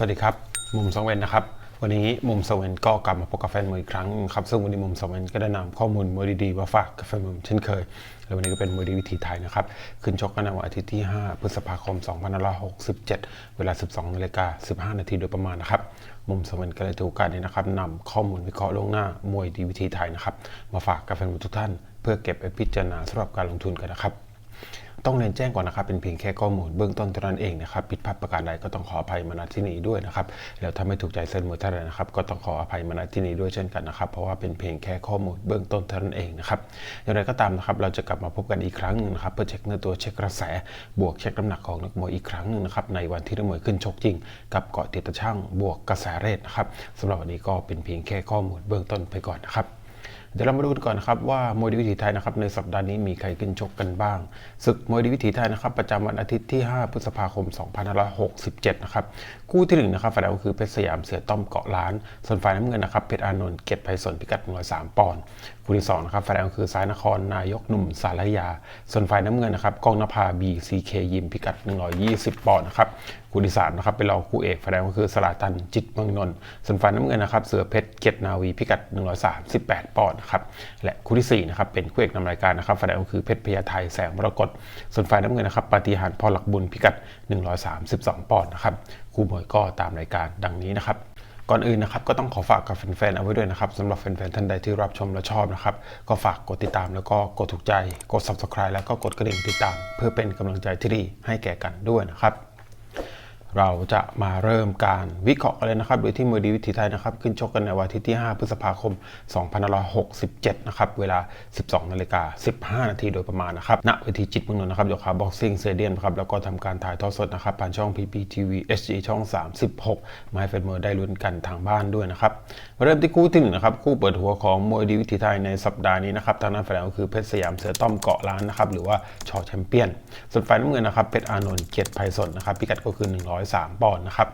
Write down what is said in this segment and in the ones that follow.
สวัสดีครับ มุมสองเวนนะครับ วันนี้มุมสองเวนก็กลับมาพบกับแฟนมวยอีกครั้งครับ ซึ่งวันนี้มุมสองเวนก็ได้นำข้อมูลมวยดีๆมาฝากกับแฟนมวยเช่นเคย แล้ววันนี้ก็เป็นมวยดีวิถีไทยนะครับ ขึ้นชกกันในวันอาทิตย์ที่ 5 พฤษภาคม 2567 เวลา 12นาฬิกา15 นาทีโดยประมาณนะครับ มุมสองเวนก็เลยถือโอกาสนี้นะครับนำข้อมูลวิเคราะห์ล่วงหน้ามวยดีวิถีไทยนะครับ มาฝากกับแฟนมวยทุกท่าน เพื่อเก็บไปพิจารณาสำหรับการลงทุนกันนะครับ ต้องเรียนแจ้งก่อนนะครับ เป็นเพียงแค่ข้อมูลเบื้องต้นเท่านั้นเองนะครับผิดพลาดประการใดก็ต้องขออภัยมาณที่นี้ด้วยนะครับแล้วถ้าไม่ถูกใจเส้นมวยท่านใดนะครับ ก็ต้องขออภัยมาณที่นี้ด้วยเช่นกันนะครับ เพราะว่าเป็นเพียงแค่ข้อมูลเบื้องต้นเท่านั้นเองนะครับอย่างไรก็ตามนะครับเราจะกลับมาพบกันอีกครั้งหนึงนะครับเพื่อเช็คเนื้อตัวเช็คกระแส บวกเช็คน้ำหนักของนักมวยอีกครั้งหนึงนะครับในวันที่นักมวยขึ้นชกจริง กับเกาะติดตะช่างบวกกระแสเรทนะครับสำหรับวันนี้ก็เป็นเพียงแค่ข้อมูลเบื้องต้นไปก่อนนะครับ เดี๋ยวเรามาดูกันก่อนนะครับว่ามวยดีวิถีไทยนะครับในสัปดาห์นี้มีใครขึ้นชกกันบ้างศึกมวยดีวิถีไทยนะครับประจำวันอาทิตย์ที่ 5 พฤษภาคม 2567 นะครับคู่ที่หนึ่งนะครับฝ่ายแดงก็คือเพชรสยามเสือต้อมเกาะล้าน ส่วนฝ่ายน้ำเงินนะครับเพชรอานนท์เกียรติไพศาลพิกัด103ปอนด์ คู่ที่สองนะครับฝ่ายแดงคือสายนครนายกหนุ่มสารยา ส่วนฝ่ายน้ำเงินนะครับกองนภาบีซีเคยิมพิกัด 120 ปอนด์นะครับคู่ที่สามนะครับเป็นรองคู่เอกฝ่ายแดงก็คือสลาตันจิตเมืองนนท์ส่วนฝ่ายน้ำเงินนะครับเสือเพชรเกียรตินาวีพิกัด 138 ปอนด์นะครับและคู่ที่สี่นะครับเป็นคู่เอกนำรายการนะครับฝ่ายแดงก็คือเพชรพญาไทแสงมรกตส่วนฝ่ายน้ำเงินนะครับปฏิหารพอหลักบุญพิกัด 132 ปอนด์นะครับคู่มวยก็ตามรายการดังนี้นะครับ ก่อนอื่นนะครับก็ต้องขอฝากกับแฟนๆเอาไว้ด้วยนะครับสำหรับแฟนๆท่านใดที่รับชมและชอบนะครับ ก็ฝากกดติดตามแล้วก็กดถูกใจ กด subscribe แล้วก็กดกระดิ่งติดตาม เพื่อเป็นกำลังใจที่ดีให้แก่กันด้วยนะครับ เราจะมาเริ่มการวิเคราะห์กันเลยนะครับโดยที่มวยดีวิถีไทยนะครับ ขึ้นชกกันในวันอาทิตย์ที่ 5 พฤษภาคม 2567 นะครับ เวลา 12 นาฬิกา 15 นาทีโดยประมาณนะครับ ณ เวทีจิตเมืองนนท์นะครับโยคะบ็อกซิ่งเซเดียนครับ แล้วก็ทำการถ่ายทอดสดนะครับ ผ่านช่อง PPTV HD ช่อง 36 มาให้แฟนมวยได้ลุ้นกันทางบ้านด้วยนะครับ เริ่มที่คู่ที่หนึ่งนะครับ คู่เปิดหัวของมวยดีวิถีไทยในสัปดาห์นี้นะครับ ทางด้านฝ่ายแดงก็คือเพชรสยามเสือต้อมเกาะล้านนะครับ หรือว่าชอแชมเปี้ยน ส่วนฝ่ายน้ำเงินนะครับ เพชรอานนท์เกียรติไพศาลนะครับ พิกัดก็คือ103 ปอนด์นะครับ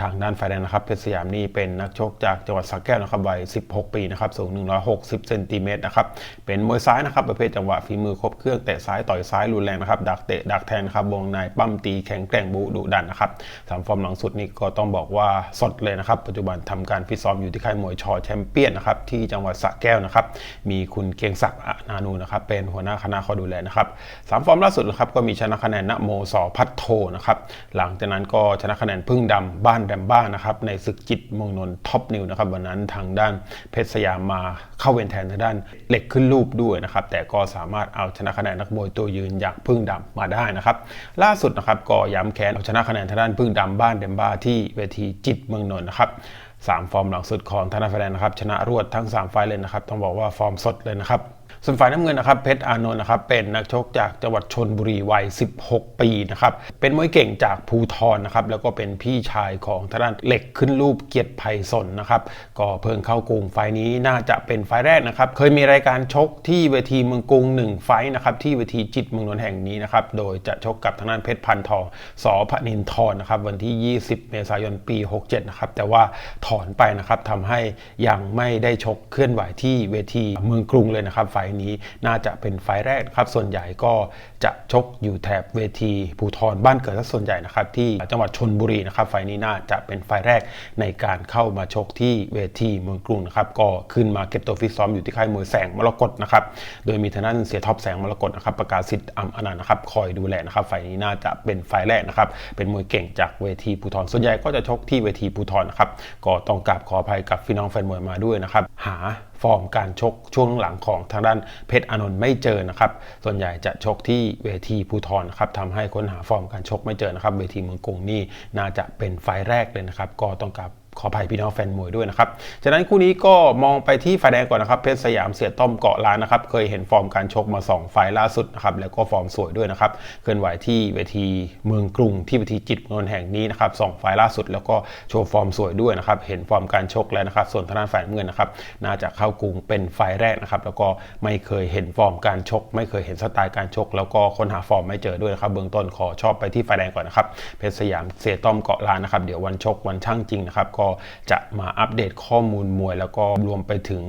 ทางด้านฝ่ายแดงนะครับเพชรสยามนี่เป็นนักชกจากจังหวัดสระแก้วนะครับวัย 16 ปีนะครับสูง 160 เซนติเมตรนะครับเป็นมวยซ้ายนะครับประเภทจังหวะฝีมือครบเครื่องเตะซ้ายต่อยซ้ายรุนแรงนะครับดักเตะดักแทงนครับวงในปั้มตีแข็งแกร่งบุดุดันนะครับสามฟอร์มหลังสุดนี่ก็ต้องบอกว่าสดเลยนะครับปัจจุบันทำการฟิตซ้อมอยู่ที่ค่ายมวยชอแชมเปี้ยนนะครับที่จังหวัดสระแก้วนะครับมีคุณเกียงศักดิ์อนานูนะครับเป็นหัวหน้าคณะคอยดูแลนะครับสามฟอร์มล่าสุดนะครับก็มีชนะคะแนนณโมสอพัทโทนะครับหลังจากนั้นก็ชนะคะแนนพึ่งดำบ้านแรมบ้านะครับในศึกจิตมงนนท็อปนิวนะครับวันนั้นทางด้านเพชรสยามมาเข้าเวรแทนทางด้านเหล็กขึ้นรูปด้วยนะครับแต่ก็สามารถเอาชนะคะแนนนักมวยตัวยืนอย่างพึ่งดำมาได้นะครับล่าสุดนะครับก็ย้ำแค้นเอาชนะคะแนนทางด้านพึ่งดำบ้านเดมบ้าที่เวทีจิตเมืองนนท์นะครับสามฟอร์มหลังสุดของธนาแฟนนะครับชนะรวดทั้ง 3 ไฟล์เลยนะครับ ต้องบอกว่าฟอร์มสดเลยนะครับ ส่วนฝ่ายน้ำเงินนะครับเพชรอานนท์นะครับเป็นนักชกจากจังหวัดชนบุรีวัย 16 ปีนะครับเป็นมวยเก่งจากภูทรนะครับแล้วก็เป็นพี่ชายของทางด้านเหล็กขึ้นรูปเกียรติไพศาลนะครับก็เพิ่งเข้ากรุงไฟนี้น่าจะเป็นไฟแรกนะครับเคยมีรายการชกที่เวทีเมืองกรุง1ไฟนะครับที่เวทีจิตเมืองนนท์แห่งนี้นะครับโดยจะชกกับทางด้านเพชรพันทองสอพนินทรนะครับวันที่ 20 เมษายนปี 67 นะครับแต่ว่าถอนไปนะครับทำให้ยังไม่ได้ชกเคลื่อนไหวที่เวทีเมืองกรุงเลยนะครับไฟล์นี้น่าจะเป็นไฟล์แรกครับ ส่วนใหญ่ก็จะชกอยู่แถบเวทีภูทรบ้านเกิดซะส่วนใหญ่นะครับ ที่จังหวัดชนบุรีนะครับ ไฟล์นี้น่าจะเป็นไฟล์แรกในการเข้ามาชกที่เวทีเมืองกรุงนะครับ ก็ขึ้นมาเก็บตัวฟิตซ้อมอยู่ที่ค่ายมวยแสงมรกตนะครับ โดยมีทางด้านเสียท็อปแสงมรกตนะครับ ประกาศสิทธิ์อัมอนันต์นะครับคอยดูแลนะครับ ไฟล์นี้น่าจะเป็นไฟล์แรกนะครับ เป็นมวยเก่งจากเวทีภูทรส่วนใหญ่ก็จะชกที่เวทีภูทรนะครับ ก็ต้องกราบขออภัยกับพี่น้องแฟนมวยมาด้วยนะครับ หา ฟอร์มการชกช่วงหลังของทางด้านเพชรอนนท์ไม่เจอนะครับ ส่วนใหญ่จะชกที่เวทีภูทรนะครับทำให้ค้นหาฟอร์มการชกไม่เจอนะครับ เวทีเมืองกรุงนี่น่าจะเป็นไฟแรกเลยนะครับ ก็ต้องกับ ขออภัยพี่น้องแฟนมวยด้วยนะครับจากนั้นคู่นี้ก็มองไปที่ฝ่ายแดงก่อนนะครับ เพชรสยามเสียต้อมเกาะล้านนะครับ เคยเห็นฟอร์มการชกมา2ไฟล์ล่าสุดนะครับ แล้วก็ฟอร์มสวยด้วยนะครับ เคลื่อนไหวที่เวทีเมืองกรุงที่เวทีจิตเมืองนนแห่งนี้นะครับสองไฟล์ล่าสุด แล้วก็โชว์ฟอร์มสวยด้วยนะครับ เห็นฟอร์มการชกแล้วนะครับ ส่วนทางด้านฝ่ายเงินนะครับ น่าจะเข้ากรุงเป็นไฟแรกนะครับ แล้วก็ไม่เคยเห็นฟอร์มการชก ไม่เคยเห็นสไตล์การชก แล้วก็ค้นหาฟอร์มไม่เจอด้วยนะครับ เบื้องต้นขอชอบไปที่ฝ่ายแดงก่อนนะครับ เพชรสยามเสียต้อมเกาะล้านนะครับ เดี๋ยววันชกวันช่างจริงนะครับก็จะมาอัปเดตข้อมูลมวย แล้วก็รวมไปถึง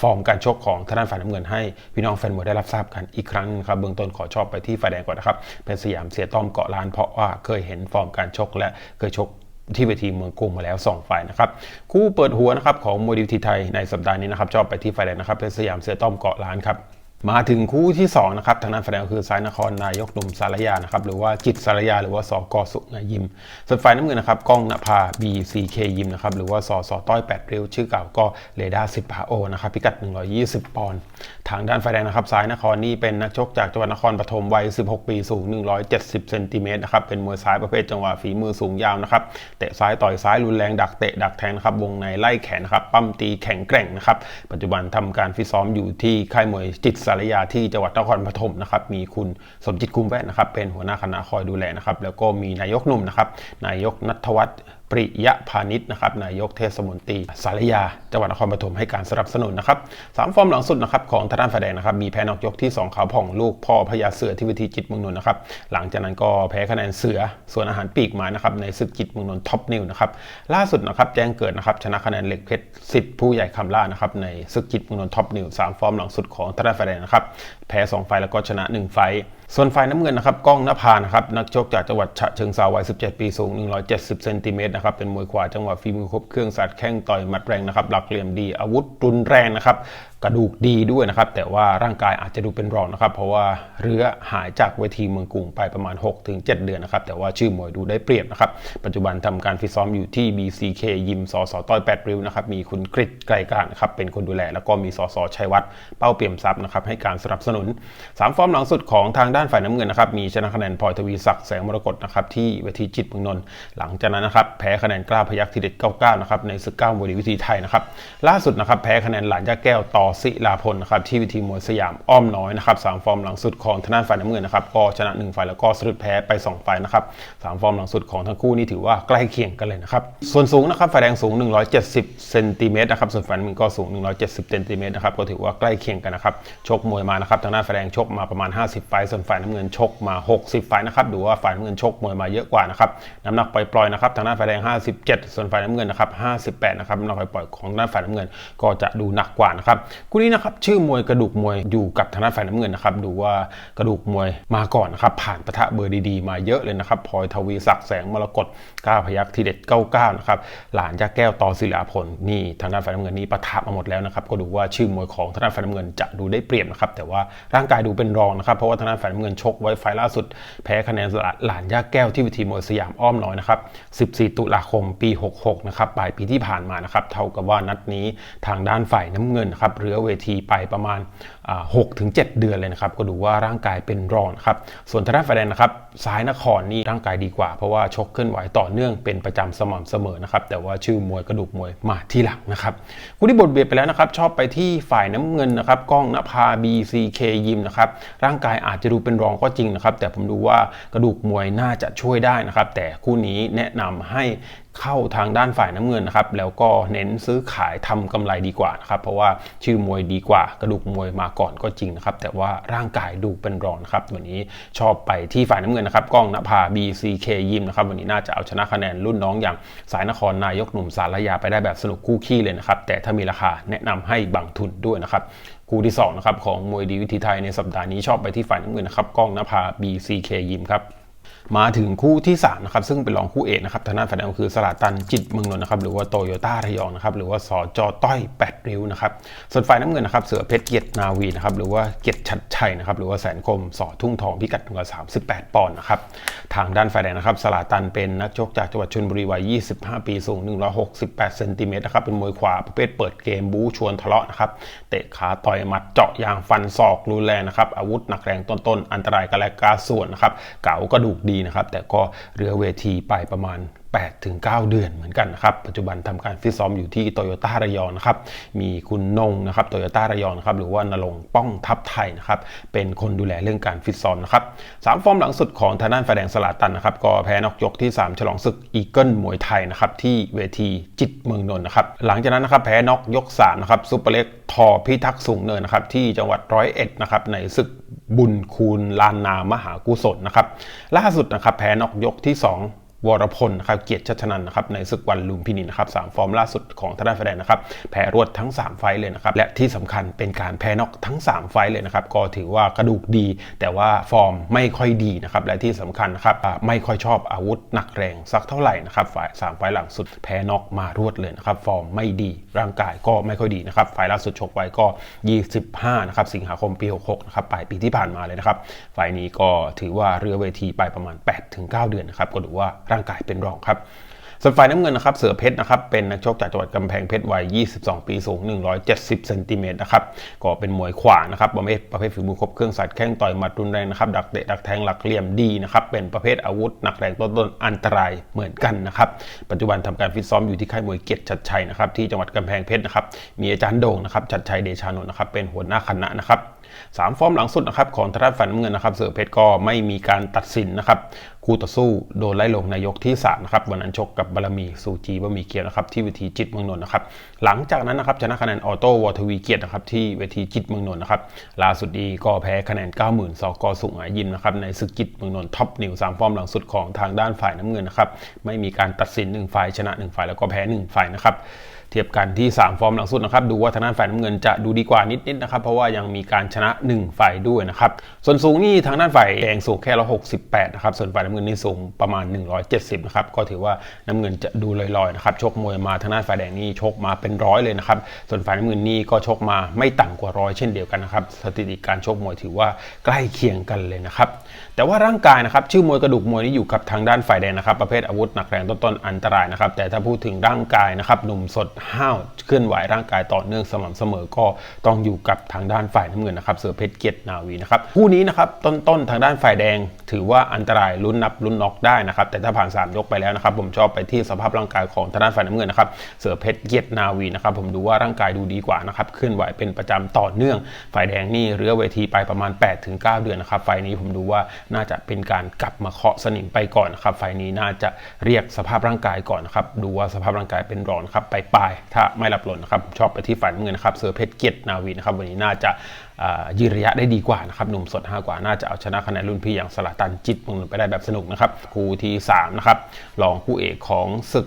ฟอร์มการชกของทางด้านฝ่ายน้ำเงินให้พี่น้องแฟนมวยได้รับทราบกันอีกครั้งครับเบื้องต้นขอชอบไปที่ฝ่ายแดงก่อนนะครับเพชรสยามเสียต้อมเกาะล้านเพราะว่าเคยเห็นฟอร์มการชกและเคยชกที่เวทีเมืองกรุงมาแล้ว2ไฟล์นะครับ คู่เปิดหัวนะครับของมวยดีวิธีไทยในสัปดาห์นี้นะครับชอบไปที่ไฟแดงนะครับเป็นสยามเสือต้อมเกาะล้านครับ มาถึงคู่ที่2นะครับทางด้านั้นแดงคือสายนครนายกหนุ่มสารยานะครับหรือว่าจิตสารยา หรือว่าสกสุงยิม ส่วนฝ่ายน้ำเงินนะครับก้องนภา BCK ยิมนะครับหรือว่าสสต้อย8เร็วชื่อเก่าก็เรดาร์10พาโอนะครับพิกัด 120 ปอนด์ทางด้านฝ่ายแดงนะครับสายนครนี่เป็นนักชกจากจังหวัดนครปฐมวัย 16 ปีสูง 170เซนติเมตรนะครับเป็นมวยซ้ายประเภทจังหวะฝีมือสูงยาวนะครับเตะซ้ายต่อยซ้ายรุนแรงดักเตะดักแทงนะครับวงในไล่แขนนะครับปั้มตีแข็งแกร่งนะครับปัจจุบันทำการฟิตซ้อมอยู่ที่ค่ายมวยจิตสารยาที่จังหวัดนครปฐมนะครับมีคุณสมจิตกุมแวะนะครับเป็นหัวหน้าคณะคอยดูแลนะครับแล้วก็มีนายกหนุ่มนะครับนายกนัทวัฒน์ ปริยะพาณิชย์นะครับนายกเทศมนตรีสารยาจังหวัดนครปฐมให้การสนับสนุนนะครับสามฟอร์มหลังสุดนะครับของทางด้านฝ่ายแดงนะครับมีแพ้นอกยกที่ 2 ขาวผ่องลูกพ่อพญาเสือที่วิธีจิตเมืองนนท์นะครับหลังจากนั้นก็แพ้คะแนนเสือส่วนอาหารปีกมานะครับในศึกจิตเมืองนนท์ท็อปนิวนะครับล่าสุดนะครับแจ้งเกิดนะครับชนะคะแนนเหล็กเพชรสิทธิ์ผู้ใหญ่คำล่านะครับในศึกจิตเมืองนนท์ท็อปนิวสามฟอร์มหลังสุดของทางด้านฝ่ายแดงนะครับแพ้ 2 ไฟแล้วก็ชนะ 1 ไฟ ส่วนฝ่ายน้ำเงินนะครับก้องนภานะครับนักชกจากจังหวัดฉะเชิงเซาวัย 17 ปีสูง 170 เซนติเมตรนะครับเป็นมวยขวาจังหวะฝีมือครบเครื่องสัตว์แข้งต่อยหมัดแรงนะครับหลักเหลี่ยมดีอาวุธรุนแรงนะครับกระดูกดีด้วยนะครับแต่ว่าร่างกายอาจจะดูเป็นรองนะครับ เพราะว่าเรือหายจากเวทีเมืองกรุงไปประมาณ 6-7 เดือนนะครับแต่ว่าชื่อมวยดูได้เปรียบนะครับปัจจุบันทำการฟิตซ้อมอยู่ที่ BCK ยิมสสต้อย8ริ้วนะครับมีคุณกริชไกลการนะครับเป็นคนดูแล แล้วก็มีสสชัยวัฒน์เป้าเปี่ยมทรัพย์นะครับให้การสนับสนุน3 ฟอร์มหลังสุดของทางด้านฝ่ายน้ำเงินนะครับมีชนะคะแนนพลอยทวีศักดิ์แสงมรกตนะครับที่เวทีจิตเมืองนนท์หลังจากนั้นนะครับแพ้คะแนนกล้าพยักทีเด็ด99นะครับในศึก9มวยดีวิธีไทยนะครับล่าสุดนะครับแพ้คะแนนหลานยาแก้วต่อศิลาพลนะครับที่วิธีมวยสยามอ้อมน้อยนะครับสามฟอร์มหลังสุดของทางด้านฝ่ายน้ำเงินนะครับก็ชนะ1ไฟแล้วก็สรุปแพ้ไป2ไฟนะครับสามฟอร์มหลังสุดของทั้งคู่นี่ถือว่าใกล้เคียงกันเลยนะครับส่วนสูงนะครับฝ่ายแดงสูง 170เซนติเมตรนะครับส่วนฝ่ายน้ำเงินก็สูง 170เซนติเมตรนะครับก็ถือว่าใกล้เคียงกันนะครับชกมวยมานะครับทางด้านฝ่ายแดงชกมาประมาณ 50ไฟส่วนฝ่ายน้ำเงินชกมา 60ไฟนะครับดูว่าฝ่ายน้ำเงินชกมวยมาเยอะกว่านะครับน้ำหนักปล่อยๆนะครับทางด้านฝ่ายแดง 57 ส่วนฝ่ายน้ำเงินนะครับ58นะครับน้ำหนักปล่อยๆของด้านฝ่ายน้ำเงินก็จะดูหนักกว่านะครับคู่นี้นะครับชื่อมวยกระดูกมวยอยู่กับทางด้านฝ่ายน้ำเงินนะครับดูว่ากระดูกมวยมาก่อนนะครับผ่านปะทะเบอร์ดีๆ มาเยอะเลยนะครับพลอยทวีศักดิ์แสงมรกตก้าพยักทีเด็ด99นะครับหลานยักแก้วต่อศิลาพลนี่ทางด้านฝ่ายน้ำเงินนี่ปะทะมาหมดแล้วนะครับก็ดูว่าชื่อมวยของทางด้านฝ่ายน้ำเงินจะดูได้เปรียบนะครับแต่ว่าร่างกายดูเป็นรองนะครับ เพราะว่าทางด้านฝ่ายน้ำเงินชกไว้ไฟล่าสุด แพ้คะแนนหลานยักแก้วที่วิธีมวยสยามอ้อมน้อยนะครับ 14 ตุลาคมปี 66 นะครับปลายปีที่ผ่านมานะครับ เท่ากับว่านัดนี้ทางด้านฝ่ายน้ำเงินครับเรือเวทีไปประมาณ 6ถึง7เดือนเลยนะครับ ก็ดูว่าร่างกายเป็นรองครับ ส่วนทางด้านฝ่ายแดงนะครับซ้ายนครนี่ร่างกายดีกว่า เพราะว่าชกเคลื่อนไหวต่อเนื่องเป็นประจำสม่ำเสมอนะครับ แต่ว่าชื่อมวยกระดูกมวยมาที่หลังนะครับคู่ที่บทเบียดไปแล้วนะครับ ชอบไปที่ฝ่ายน้ำเงินนะครับก้องนภา BCK ยิมนะครับ ร่างกายอาจจะดูเป็นรองก็จริงนะครับ แต่ผมดูว่ากระดูกมวยน่าจะช่วยได้นะครับ แต่คู่นี้แนะนำให้ เข้าทางด้านฝ่ายน้ำเงินนะครับแล้วก็เน้นซื้อขายทำกำไรดีกว่านะครับเพราะว่าชื่อมวยดีกว่ากระดูกมวยมาก่อนก็จริงนะครับแต่ว่าร่างกายดูเป็นรองนครับวันนี้ชอบไปที่ฝ่ายน้ำเงินนะครับก้องนภา BCK ยิมนะครับวันนี้น่าจะเอาชนะคะแนนรุ่นน้องอย่างสายนครนายกหนุ่มสารยาไปได้แบบสนุกคู่ขี้เลยนะครับแต่ถ้ามีราคาแนะนำให้บังทุนด้วยนะครับคู่ที่2นะครับของมวยดีวิธีไทยในสัปดาห์นี้ชอบไปที่ฝ่ายน้ำเงินนะครับก้องนภา BCK ยิมครับ มาถึงคู่ที่ 3 นะครับ ซึ่งเป็นรองคู่เอกนะครับทางด้านฝ่ายแดงคือสลาตันจิตเมืองนนท์นะครับหรือว่าโตโยต้าระยองนะครับหรือว่าสอจอต้อย8ริ้วนะครับส่วนฝ่ายน้ำเงินนะครับเสือเพชรเกียรตินาวีนะครับหรือว่าเกียรติชัดชัยนะครับหรือว่าแสนคมสอทุ่งทองพิกัด138 ปอนด์นะครับทางด้านฝ่ายแดงนะครับสลาตันเป็นนักชกจากจังหวัดชลบุรีวัย 25 ปีสูง 168เซนติเมตรนะครับเป็นมวยขวาประเภทเปิดเกมบู๊ชวนทะเลาะนะครับเตะขาต่อยหมัดเจาะยางฟันศอกรุนแรงนะครับอาวุธหนักแรงต้นๆอันตรายกระแลกาส่วนนะครับเก๋ากระดูกดีนะครับแต่ก็เรือเวทีไปประมาณ8ถึง9เดือนเหมือนกันนะครับปัจจุบันทำการฟิตซ้อมอยู่ที่โตโยต้าระยองนะครับมีคุณนงนะครับโตโยต้าระยองนะครับหรือว่านรงป้องทัพไทยนะครับเป็นคนดูแลเรื่องการฟิตซ้อมนะครับสามฟอร์มหลังสุดของทางด้านไฟแดงสลาตันนะครับก็แพ้นอกยกที่ 3 ฉลองศึกอีเกิลมวยไทยนะครับที่เวทีจิตเมืองนนท์นะครับหลังจากนั้นนะครับแพ้นอกยก3นะครับซุปเปอร์เล็กทอพิทักษ์สูงเนินนะครับที่จังหวัดร้อยเอ็ดนะครับในศึก บุญคูณลานนามหากุศลนะครับล่าสุดนะครับแพ้นอกยกที่ 2 วรพลนะครับเกียรติชัชนันนะครับในศึกวันลุมพินีนะครับสามฟอร์มล่าสุดของทางด้านไฟแดงนะครับแพ้รวดทั้ง 3 ไฟเลยนะครับและที่สำคัญเป็นการแพ้นอกทั้ง 3 ไฟเลยนะครับก็ถือว่ากระดูกดี แต่ว่าฟอร์มไม่ค่อยดีนะครับและที่สำคัญนะครับไม่ค่อยชอบอาวุธหนักแรงสักเท่าไหร่นะครับฝ่ายสามไฟหลังสุดแพ้นอกมารวดเลยนะครับฟอร์มไม่ดีร่างกายก็ไม่ค่อยดีนะครับไฟล์ล่าสุดชกไว้ก็ 25นะครับสิงหาคมปี 66นะครับปลายปีที่ผ่านมาเลยนะครับไฟนี้ก็ถือว่าเรือเวทีไปประมาณ 8-9 เดือนนะครับก็ดูว่าร่างกายเป็นรองครับส่วนฝ่ายน้ำเงินนะครับเสือเพชรนะครับเป็นนักชกจากจังหวัดกำแพงเพชรวัย 22 ปีสูง 170 เซนติเมตรนะครับก็เป็นมวยขวานะครับประเภทประเภทฝีมือครบเครื่องสัตว์แข้งต่อยหมัดรุนแรงนะครับดักเตะดักแทงหลักเหลี่ยมดีนะครับเป็นประเภทอาวุธหนักแรงต้นๆอันตรายเหมือนกันนะครับปัจจุบันทำการฟิตซ้อมอยู่ที่ค่ายมวยเกียรติชัดชัยนะครับที่จังหวัดกำแพงเพชรนะครับมีอาจารย์โด่งนะครับชัดชัยเดชานนท์นะครับเป็นหัวหน้าคณะนะครับ สามฟอร์มหลังสุดนะครับของทางด้านฝันน้ำเงินนะครับเสือเพชรก็ไม่มีการตัดสินนะครับคู่ต่อสู้โดนไล่ลงในยกที่3นะครับวันนั้นชกกับบารมีซูจีบะหมี่เกียรตินะครับที่เวทีจิตเมืองนนท์นะครับหลังจากนั้นนะครับชนะคะแนนออโต้วอทวีเกียรตินะครับที่เวทีจิตเมืองนนท์นะครับล่าสุดดีก็แพ้คะแนน 90,000สกสุงหายิมนะครับในศึกจิตเมืองนนท์ท็อปนิวสามฟอร์มหลังสุดของทางด้านฝ่ายน้ำเงินนะครับไม่มีการตัดสิน1ฝ่ายชนะ 1 ฝ่ายแล้วก็แพ้ 1 ฝ่ายนะครับ ทียบกันที่ 3 ฟอร์มหลังสุดนะครับดูว่าทางด้านฝ่ายน้ำเงินจะดูดีกว่านิดๆนะครับเพราะว่ายังมีการชนะ 1 ฝ่ายด้วยนะครับส่วนสูงนี่ทางด้านฝ่ายแดงสูงแค่168นะครับส่วนฝ่ายน้ำเงินนี่สูงประมาณ 170นะครับก็ถือว่าน้ำเงินจะดูลอยๆนะครับชกมวยมาทางด้านฝ่ายแดงนี่ชกมาเป็นร้อยเลยนะครับส่วนฝ่ายน้ำเงินนี่ก็ชกมาไม่ต่ำกว่าร้อยเช่นเดียวกันนะครับสถิติการชกมวยถือว่าใกล้เคียงกันเลยนะครับ แต่ว่าร่างกายนะครับชื่อมวยกระดูกมวยนี่อยู่กับทางด้านฝ่ายแดงนะครับ ประเภทอาวุธหนักแรงต้นๆอันตรายนะครับ แต่ถ้าพูดถึงร่างกายนะครับหนุ่มสดห้าวเคลื่อนไหวร่างกายต่อเนื่องสม่ำเสมอก็ต้องอยู่กับทางด้านฝ่ายน้ำเงินนะครับเสือเพชรเกียรตินาวีนะครับคู่นี้นะครับต้นๆทางด้านฝ่ายแดง ถือว่าอันตรายลุ้นนับลุ้นน็อกได้นะครับแต่ถ้าผ่าน 3 ยกไปแล้วนะครับผมชอบไปที่สภาพร่างกายของทางด้านฝ่ายน้ำเงินนะครับเสือเพชรเกียรตินาวีนะครับผมดูว่าร่างกายดูดีกว่านะครับเคลื่อนไหวเป็นประจำต่อเนื่อง ฝ่ายแดงนี่เรือเวทีไปประมาณ 8-9 เดือนนะครับไฟนี้ผมดูว่าน่าจะเป็นการกลับมาเคาะสนิมไปก่อนนะครับไฟนี้น่าจะเรียกสภาพร่างกายก่อนนะครับดูว่าสภาพร่างกายเป็นร้อนครับไปปลายๆถ้าไม่รับหล่นนะครับชอบไปที่ฝ่ายน้ำเงินครับเสือเพชรเกียรตินาวีนะครับวันนี้น่าจะยืนระยะได้ดีกว่านะครับหนุ่มสด 5 กว่าน่าจะเอาชนะคะแนนรุ่นพี่อย่างสลาตันจิตมืองไปได้แบบสนุกนะครับคู่ที่3นะครับรองคู่เอกของศึก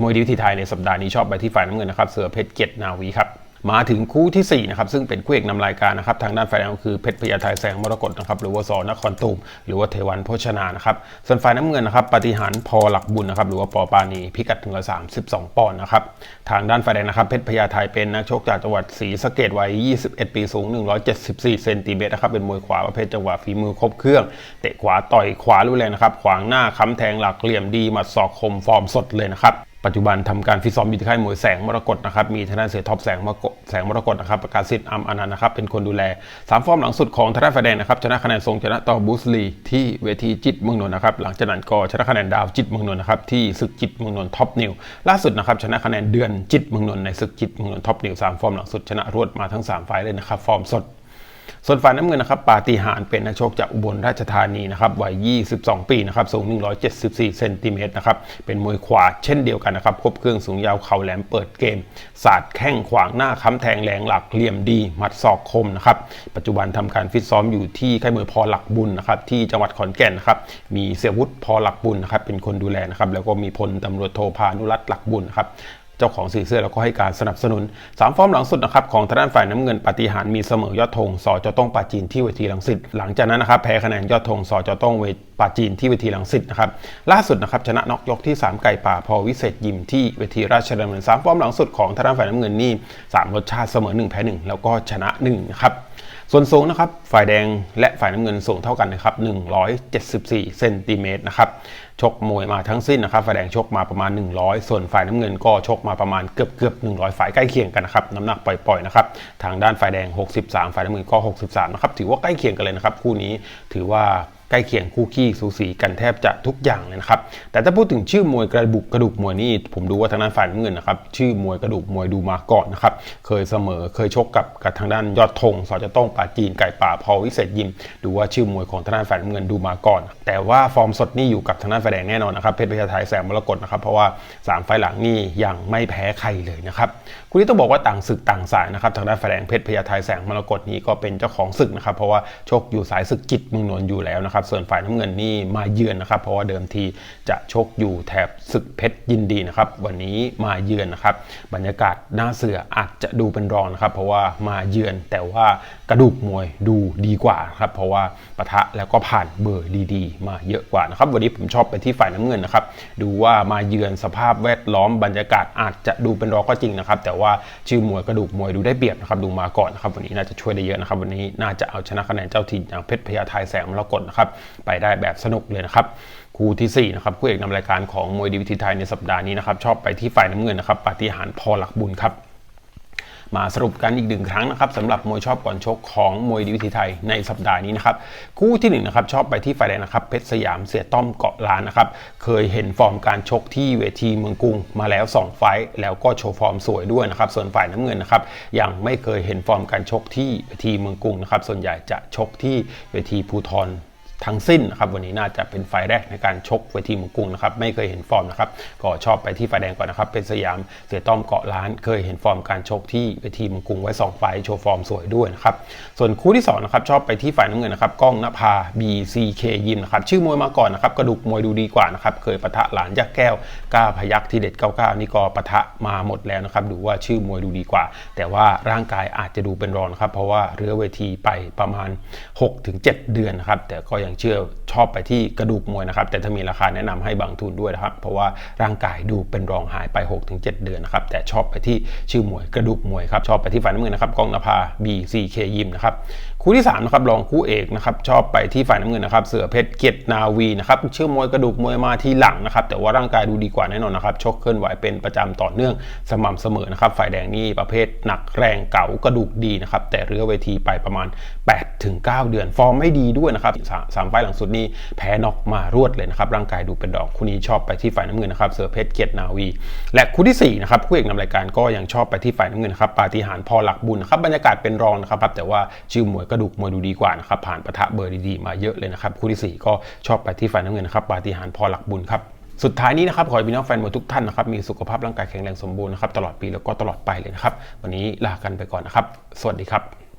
มวยดีวิธีไทยในสัปดาห์นี้ชอบไปที่ฝ่ายน้ำเงินนะครับเสือเพชรเกียรตินาวีครับ มาถึงคู่ทีสี่4นะครับซึ่งเป็นคู่เอกนำรายการนะครับทางด้านฝ่ายแดงก็คือเพชรพญาไทแสงมรกตนะครับหรือว่าสอนครตูมหรือว่าเทวันโภชนานะครับส่วนฝ่ายน้ำเงินนะครับปฏิหารพอหลักบุญนะครับหรือว่าปอปานีพิกัดถึงละ32ปอนด์นะครับทางด้านฝ่ายแดงนะครับเพชรพญาไทเป็นนักชกจากจังหวัดศรีสะเกดวัย 21 ปีสูง 174เซนติเมตรนะครับเป็นมวยขวาประเภทจังหวะฝีมือครบเครื่องเตะขวาต่อยขวารุนแรงนะครับขวางหน้าค้ำแทงหลักเหลี่ยมดีหมัดศอกคมฟอร์มสดเลยนะครับ ปัจจุบันทำการฟิตซ้อมอยู่ที่ค่ายมวยแสงมรกตนะครับ มีทางด้านเสือท็อปแสงมรกตแสงมรกตนะครับ ประกาศสิทธิ์อัมอนันต์นะครับ เป็นคนดูแลสามฟอร์มหลังสุดของทางด้านไฟแดงนะครับ ชนะคะแนนทรงชนะต่อบูสลีที่เวทีจิตเมืองนนท์นะครับ หลังจากนั้นก็ชนะคะแนนดาวจิตเมืองนนท์นะครับ ที่ศึกจิตเมืองนนท์ท็อปนิว ล่าสุดนะครับ ชนะคะแนนเดือนจิตเมืองนนท์ในศึกจิตเมืองนนท์ท็อปนิวสามฟอร์มหลังสุดชนะรวดมาทั้งสามไฟล์เลยนะครับ ฟอร์มสด ส่วนฝ่ายน้ำเงินนะครับปาฏิหาริย์เป็นนักชกจากอุบลราชธานีนะครับวัย 22 ปีนะครับสูง 174 เซนติเมตรนะครับเป็นมวยขวาเช่นเดียวกันนะครับครบเครื่องสูงยาวเข่าแหลมเปิดเกมสาดแข้งขวางหน้าค้ำแทงแรงหลักเหลี่ยมดีหมัดศอกคมนะครับปัจจุบันทำการฟิตซ้อมอยู่ที่ค่ายมวยพอหลักบุญนะครับที่จังหวัดขอนแก่นนะครับมีเสียวุฒิพอหลักบุญนะครับเป็นคนดูแลนะครับแล้วก็มีพลตำรวจโทพานุรัตน์หลักบุญนะครับ เจ้าของสีเสื้อแล้วก็ให้การสนับสนุน 3 ฟอร์มหลังสุดนะครับของทางด้านฝ่ายน้ำเงินปฏิหารมีเสมอยอดธงสอจอต้องปาจีนที่เวทีลังสิตหลังจากนั้นนะครับแพ้คะแนนยอดธงสอจอต้องเวทปาจีนที่เวทีลังสิตนะครับล่าสุดนะครับชนะนอกยกที่ 3 ไก่ป่าพอวิเศษยิมที่เวทีราชดำเนิน3ฟอร์มหลังสุดของทางด้านฝ่ายน้ำเงินนี่3รสชาติเสมอ1แพ้1แล้วก็ชนะ1นะครับ ส่วนสูงนะครับ ฝ่ายแดงและฝ่ายน้ำเงินสูงเท่ากันนะครับ 174 เซนติเมตรนะครับ ชกมวยมาทั้งสิ้นนะครับ ฝ่ายแดงชกมาประมาณ 100 ส่วนฝ่ายน้ำเงินก็ชกมาประมาณเกือบเกือบ100 ฝ่ายใกล้เคียงกันนะครับ น้ำหนักปล่อยๆนะครับ ทางด้านฝ่ายแดง 63 ฝ่ายน้ำเงินก็ 63 นะครับ ถือว่าใกล้เคียงกันเลยนะครับ คู่นี้ถือว่า ใกล้เคียงคู่ขี้สูสีกันแทบจะทุกอย่างเลยนะครับ แต่ถ้าพูดถึงชื่อมวยกระบุกกระดูกมวยนี่ผมดูว่าทางด้านฝ่ายน้ำเงินนะครับชื่อมวยกระดูกมวยดูมาก่อนนะครับเคยเสมอเคยชกกับกับทางด้านยอดธงสอจะต้องป่าจีนไก่ป่าพอวิเศษยิม ดูว่าชื่อมวยของทางด้านฝ่ายน้ำเงินดูมาก่อน แต่ว่าฟอร์มสดนี่อยู่กับทางด้านฝ่ายแดงแน่นอนนะครับเพชรพญาไทแสงมรกตนะครับเพราะว่าสามไฟหลังนี่ยังไม่แพ้ใครเลยนะครับคู่นี้ต้องบอกว่าต่างศึกต่างสายนะครับทางด้านฝ่ายแดงเพชรพญาไทแสงมรกตนี้ก็เป็นเจ้าของศึกนะครับเพราะว่าชกอยู่สายศึกจิตมืองนนท์อยู่แล้วนะครับส่วนฝ่ายน้ำเงินนี่มาเยือนนะครับ เพราะว่าเดิมทีจะชกอยู่แถบศึกเพชรยินดีนะครับ วันนี้มาเยือนนะครับ บรรยากาศหน้าเสืออาจจะดูเป็นรองนะครับ เพราะว่ามาเยือนแต่ว่า กระดูกมวยดูดีกว่าครับเพราะว่าปะทะแล้วก็ผ่านเบอร์ดีๆ มาเยอะกว่านะครับวันนี้ผมชอบไปที่ฝ่ายน้ำเงินนะครับดูว่ามาเยือนสภาพแวดล้อมบรรยากาศอาจจะดูเป็นรอก็จริงนะครับแต่ว่าชื่อมวยกระดูกมวยดูได้เปรียบนะครับดูมาก่อนนะครับวันนี้น่าจะช่วยได้เยอะนะครับวันนี้น่าจะเอาชนะคะแนนเจ้าถิ่นอย่างเพชรพญาไทยแสงมรกตนะครับไปได้แบบสนุกเลยนะครับคู่ที่4นะครับคู่เอกนำรายการของมวยดีวิธีไทยในสัปดาห์นี้นะครับชอบไปที่ฝ่ายน้ำเงินนะครับปฏิหารพอหลักบุญครับ มาสรุปกันอีกหนึ่งครั้งนะครับสำหรับมวยชอบก่อนชกของมวยดีวิธีไทยในสัปดาห์นี้นะครับคู่ที่1นงนะครับชอบไปที่ฝ่ายแดงนะครับเพชรสยามเสียต้อมเกาะล้านนะครับเคยเห็นฟอร์มการชกที่เวทีเมืองกรุงมาแล้ว 2 ไฟต์แล้วก็โชว์ฟอร์มสวยด้วยนะครับส่วนฝ่ายน้ำเงินนะครับยังไม่เคยเห็นฟอร์มการชกที่เวทีเมืองกรุงนะครับส่วนใหญ่จะชกที่เวทีภูทร ทั้งสิ้นนะครับวันนี้น่าจะเป็นไฟแรกในการชกเวทีมืองกรุงนะครับไม่เคยเห็นฟอร์มนะครับก็ชอบไปที่ไฟแดงก่อนนะครับเป็นสยามเสียต้อมเกาะล้าน เคยเห็นฟอร์มการชกที่เวทีมืองกรุงไว้2ไฟโชว์ฟอร์มสวยด้วยนะครับส่วนคู่ที่2นะครับชอบไปที่ฝ่ายน้ำเงินนะครับก้องนภา BCK ยิมนะครับชื่อมวยมาก่อนนะครับกระดูกมวยดูดีกว่านะครับเคยปะทะหลานยักษ์แก้วกล้าพยักที่เด็ด99นี่ก็ปะทะมาหมดแล้วนะครับดูว่าชื่อมวยดูดีกว่า แต่ว่าร่างกายอาจจะดูเป็นรองนครับเพราะว่าเรือเวทีไปประมาณ 6-7 เดือนนะครับแต่ก็ยังเชื่อชอบไปที่กระดูกมวยนะครับ แต่ถ้ามีราคาแนะนำให้บางทุนด้วยนะครับ เพราะว่าร่างกายดูเป็นรองหายไป 6-7 เดือนนะครับ แต่ชอบไปที่ชื่อมวยกระดูกมวยครับ ชอบไปที่ฝ่ายน้ำเงินนะครับกองนภา BCK ยิมนะครับ คู่ที่3นะครับรองคู่เอกนะครับชอบไปที่ฝ่ายน้ำเงินนะครับเสือเพชรเกียรตินาวีนะครับชื่อมวยกระดูกมวยมาที่หลังนะครับแต่ว่าร่างกายดูดีกว่าแน่นอนนะครับชกเคลื่อนไหวเป็นประจำต่อเนื่องสม่ำเสมอนะครับฝ่ายแดงนี่ประเภทหนักแรงเก่ากระดูกดีนะครับแต่เรือเวทีไปประมาณ8-9เดือน ฟอร์มไม่ดีด้วยนะครับสามสามไฟหลังสุดนี่แพ้น็อกมารวดเลยนะครับร่างกายดูเป็นดอกคู่นี้ชอบไปที่ฝ่ายน้ำเงินนะครับเสือเพชรเกียรตินาวี และคู่ที่สี่นะครับคู่เอกนำรายการก็ยังชอบไปที่ฝ่ายน้ำเงินนะครับปาฏิหาริย์พอหลักบุญนะครับบรรยากาศเป็นรองนะครับแต่ว่าชื่อมวยกระดูกมวยดูดีกว่านะครับผ่านปะทะเบอร์ดีๆมาเยอะเลยนะครับคู่ที่สี่ก็ชอบไปที่ฝ่ายน้ำเงินนะครับปาฏิหาริย์พอหลักบุญครับสุดท้ายนี้นะครับขอให้พี่น้องแฟนมวยทุกท่านนะครับมีสุขภาพร่างกายแข็งแรงสมบูรณ์นะครับตลอดปีแล้วก็ตลอดไปเลยนะครับวันนี้ลากันไปก่อนนะครับ สวัสดีครับ